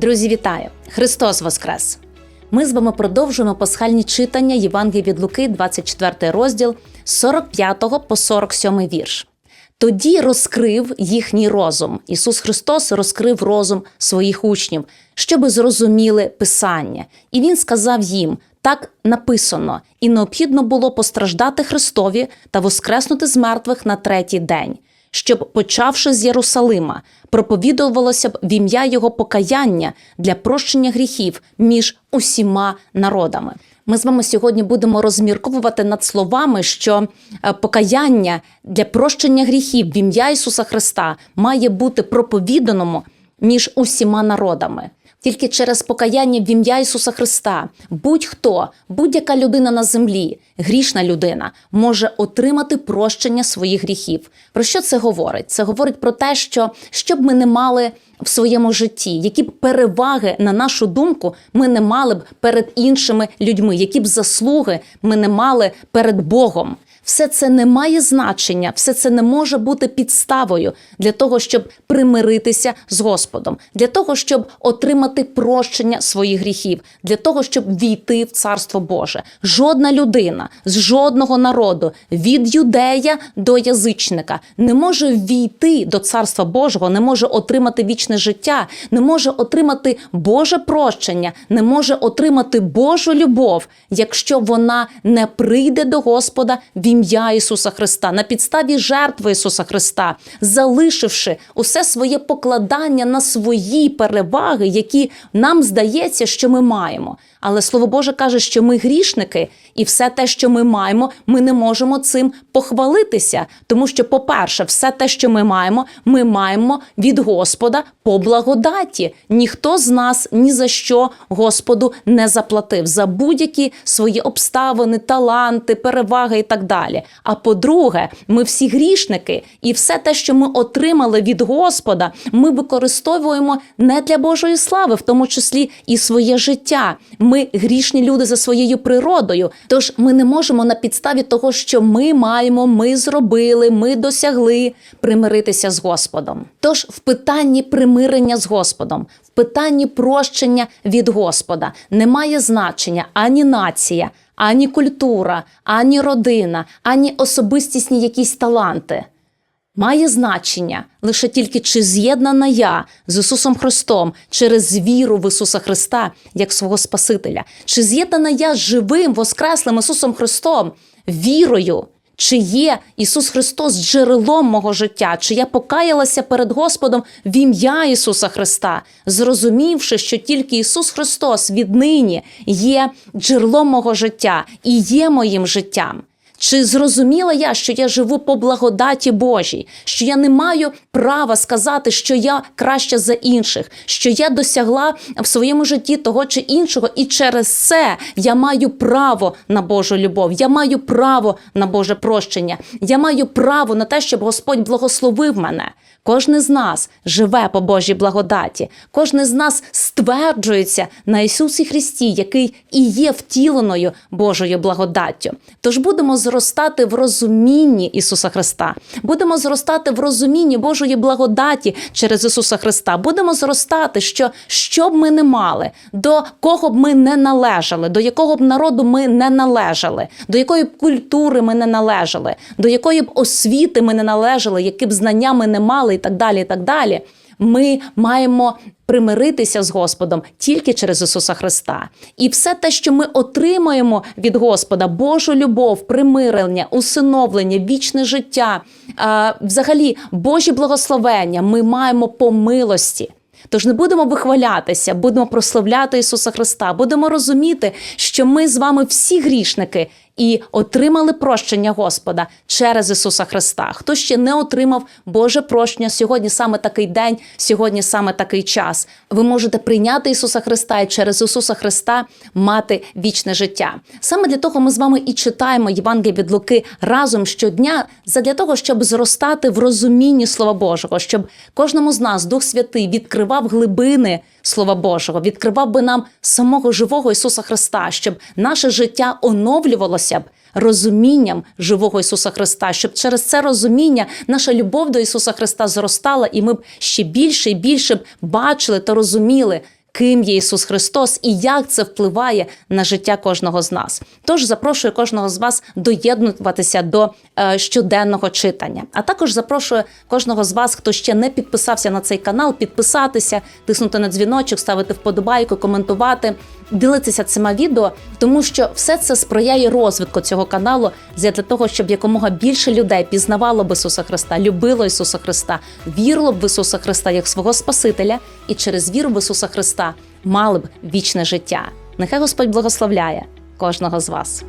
Друзі, вітаю! Христос Воскрес! Ми з вами продовжуємо пасхальні читання Євангелія від Луки, 24 розділ 45 по 47 вірш. Тоді розкрив їхній розум. Ісус Христос розкрив розум своїх учнів, щоби зрозуміли Писання. І Він сказав їм: так написано, і необхідно було постраждати Христові та воскреснути з мертвих на третій день, щоб, почавши з Єрусалима, проповідувалося б в ім'я Його покаяння для прощення гріхів між усіма народами. Ми з вами сьогодні будемо розмірковувати над словами, що е, покаяння для прощення гріхів в ім'я Ісуса Христа має бути проповіданому між усіма народами. Тільки через покаяння в ім'я Ісуса Христа будь-хто, будь-яка людина на землі, грішна людина, може отримати прощення своїх гріхів. Про що це говорить? Це говорить про те, що щоб ми не мали в своєму житті, які б переваги, на нашу думку, ми не мали б перед іншими людьми, які б заслуги ми не мали перед Богом. Все це не має значення, все це не може бути підставою для того, щоб примиритися з Господом, для того, щоб отримати прощення своїх гріхів, для того, щоб війти в Царство Боже. Жодна людина з жодного народу, від юдея до язичника, не може війти до Царства Божого, не може отримати вічне життя, не може отримати Боже прощення, не може отримати Божу любов, якщо вона не прийде до Господа в ім'я Ісуса Христа, на підставі жертви Ісуса Христа, залишивши усе своє покладання на свої переваги, які нам здається, що ми маємо. Але Слово Боже каже, що ми грішники, і все те, що ми маємо, ми не можемо цим похвалитися. Тому що, по-перше, все те, що ми маємо, ми маємо від Господа по благодаті. Ніхто з нас ні за що Господу не заплатив за будь-які свої обставини, таланти, переваги і так далі. А по-друге, ми всі грішники, і все те, що ми отримали від Господа, ми використовуємо не для Божої слави, в тому числі і своє життя. Ми грішні люди за своєю природою. Тож ми не можемо на підставі того, що ми маємо, ми зробили, ми досягли примиритися з Господом. Тож в питанні примирення з Господом, в питанні прощення від Господа немає значення ані нація, ані культура, ані родина, ані особистісні якісь таланти. Має значення лише тільки чи з'єднана я з Ісусом Христом через віру в Ісуса Христа як свого Спасителя, чи з'єднана я живим, воскреслим Ісусом Христом, вірою, чи є Ісус Христос джерелом мого життя, чи я покаялася перед Господом в ім'я Ісуса Христа, зрозумівши, що тільки Ісус Христос віднині є джерелом мого життя і є моїм життям. Чи зрозуміла я, що я живу по благодаті Божій, що я не маю права сказати, що я краща за інших, що я досягла в своєму житті того чи іншого, і через це я маю право на Божу любов, я маю право на Боже прощення, я маю право на те, щоб Господь благословив мене. Кожен з нас живе по Божій благодаті, кожен з нас стверджується на Ісусі Христі, який і є втіленою Божою благодаттю. Тож будемо зростати в розумінні Ісуса Христа, будемо зростати в розумінні Божої благодаті через Ісуса Христа. Будемо зростати, що що б ми не мали, до кого б ми не належали, до якого б народу ми не належали, до якої б культури ми не належали, до якої б освіти ми не належали, які б знання ми не мали, і так далі. і так далі. Ми маємо примиритися з Господом тільки через Ісуса Христа. І все те, що ми отримаємо від Господа, Божу любов, примирення, усиновлення, вічне життя, взагалі Божі благословення, ми маємо по милості. Тож не будемо вихвалятися, будемо прославляти Ісуса Христа, будемо розуміти, що ми з вами всі грішники і отримали прощення Господа через Ісуса Христа. Хто ще не отримав Боже прощення, сьогодні саме такий день, сьогодні саме такий час. Ви можете прийняти Ісуса Христа і через Ісуса Христа мати вічне життя. Саме для того ми з вами і читаємо Євангеліє від Луки разом щодня, задля того, щоб зростати в розумінні Слова Божого, щоб кожному з нас Дух Святий відкривав глибини Слова Божого, відкривав би нам самого живого Ісуса Христа, щоб наше життя оновлювалося б розумінням живого Ісуса Христа, щоб через це розуміння наша любов до Ісуса Христа зростала, і ми б ще більше і більше б бачили та розуміли. Ким є Ісус Христос і як це впливає на життя кожного з нас. Тож запрошую кожного з вас доєднуватися до е, щоденного читання. А також запрошую кожного з вас, хто ще не підписався на цей канал, підписатися, тиснути на дзвіночок, ставити вподобайку, коментувати, ділитися цими відео, тому що все це сприяє розвитку цього каналу для того, щоб якомога більше людей пізнавало б Ісуса Христа, любило Ісуса Христа, вірило б в Ісуса Христа як свого Спасителя, і через віру в Ісуса Христа мали б вічне життя. Нехай Господь благословляє кожного з вас.